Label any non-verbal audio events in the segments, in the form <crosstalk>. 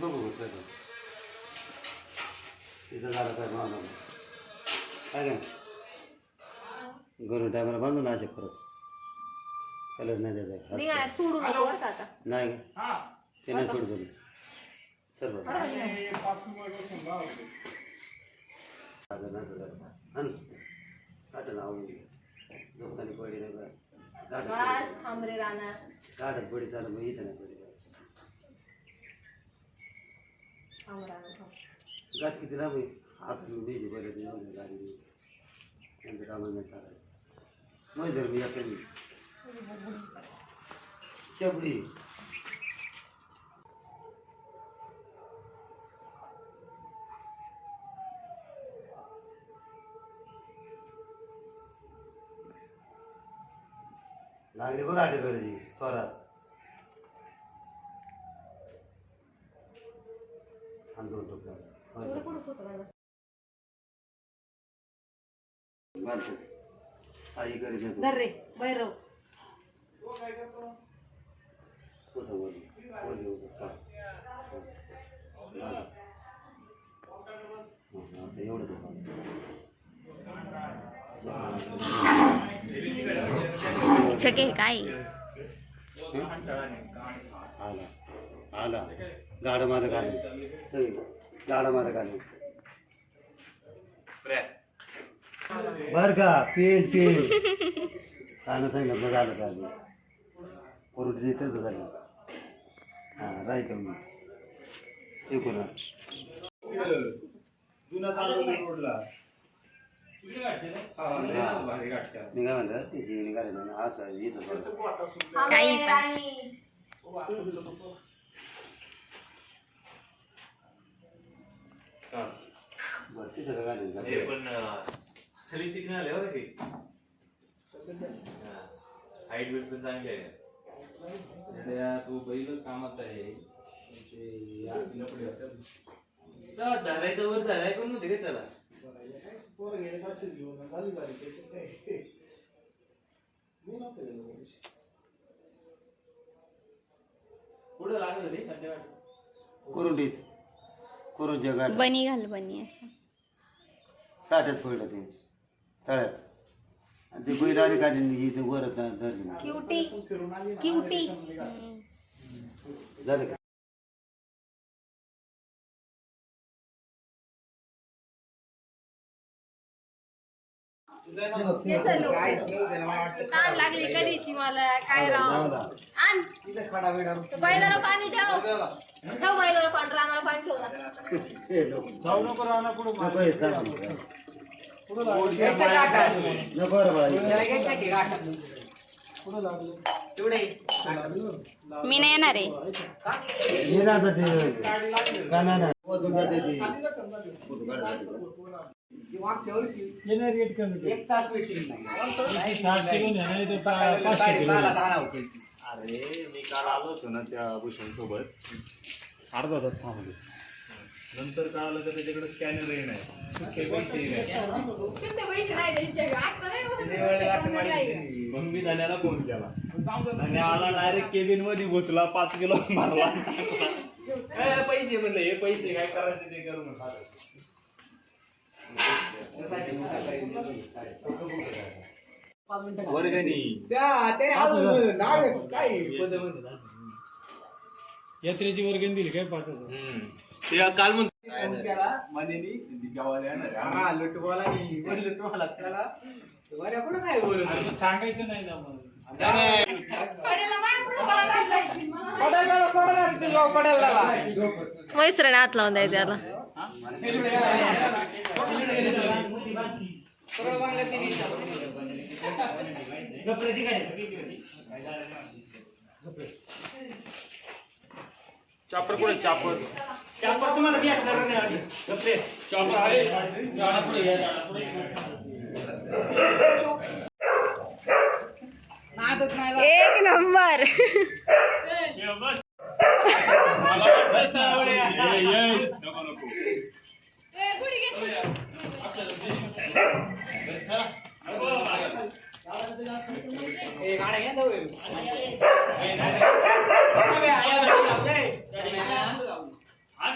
बघू ते. तिथं झालं काय मावलं काय काय घरून टायमाला बांधून असे परत कलर नाही द्यायचा सोडू नको बरं का आता. नाही का ते नाही सोड दिलं सर बरं. आलं नाही तर झालं. आण. काढ ना आवडून झोपताना पडी नाही बस थांबरे राहणार गाठच पडी चालू मग इथं नाही पडी थांब राहणार थांब गाठ किती लांब आहे हात द्यायची बरं गाडी त्यांचं कामाला चालायचं मग जर मी याकडे चपडी लागली बघ आठवड्याची थोरात. आई घरी जातो धर रे भैरव कुठं वरली? वरली होतं. का? झालं. हं, आता एवढंच आहे बांधलं. छके काय आला आला गाडं माझं घालून गाडं माझं घालून बर का पेन पेन. कानं सांगितलं आलं का करून देतच झालं. हां राहतो मी हे करू जुना चालू रोडला. गाठते मी काय म्हणलं तिची निघायचं असं येतं काही. बरं तिथं काय घालायचं हे पण सली चिकन आले बरं की हाईट वेट पण चांगली आहे. तू बैल कामात आहे. धरायचं वर धराय पण नव्हते का त्याला? पुढं लागलं ते खाद्य वाटत कुरुंडीत. कुरुंच्या गाठ बनी घाल बनी असं साठ्यात पडलं ते. तळ्यात. आणि ते बैल आली का इथे वर धरली क्युटी क्युटी झालं का? काम लागली कधीची मला? काय राव? आण. बैलाला पाणी ठेव. ठेव बैलाला पाणी रानाला पाणी ठेव नको राहणार कुठं नको हे बाळा मी नाही येणार आहे. अरे मी काल आलो होतो ना त्या भूषण सोबत अर्धा तास थांबलो. नंतर कळालं का त्याच्याकडे स्कॅनर येणार आहे पैसे. मग मी धन्याला फोन केला. धन्या आला डायरेक्ट केबिनमध्ये घुसला पाच किलो मारला. ए, पैसे म्हणले हे पैसे काय करायचे ते करू म्हणलं. वर्गणी यात्रेची वर्गणी दिली काय पाच हजार. ते काल म्हणतो सांगायचं नाही ना हात लावून द्यायचं याला. चापर कुठे चापर. चापर तुम्हाला नाही आधी. चापर आहे झाडा पुढे या, झाडा पुढे या. एक नंबर. ये बस.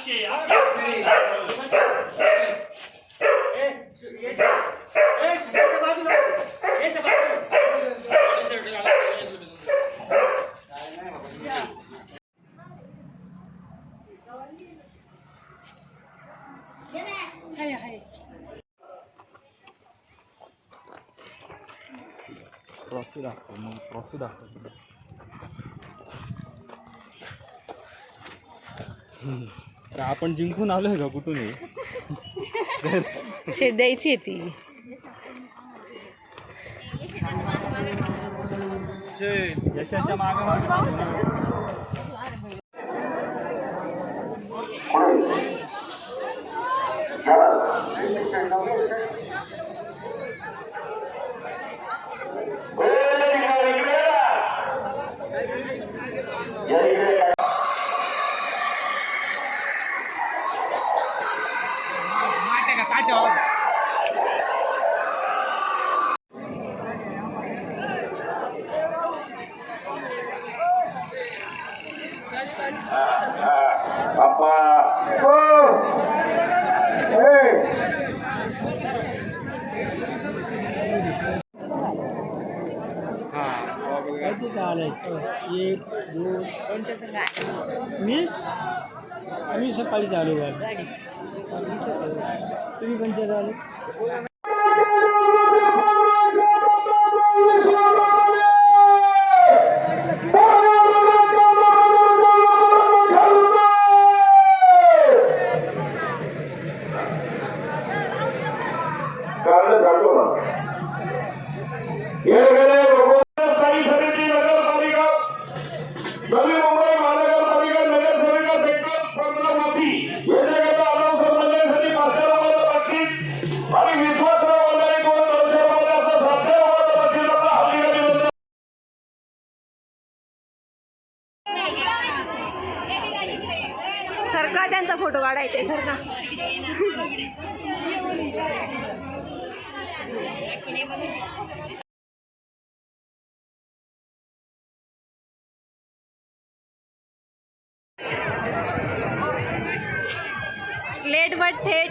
मला बस आवड आहे. ये, यश. नको, नको. नको बाबा. आपण जिंकून आलोय का कुठून? <laughs> शेट द्यायची आहे ती. यशाच्या मागे. एक दोन मी? मी सकाळी चालू गाडी. तुम्ही कोणत्या चालू त्यांचा सर ना. लेट बट थेट.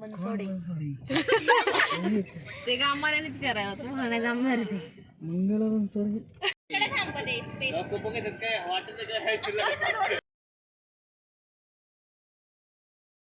बनसोडे ते गांबाड्यानेच करावं होतं म्हणायचं आम्हाला ते. इकडे थांबते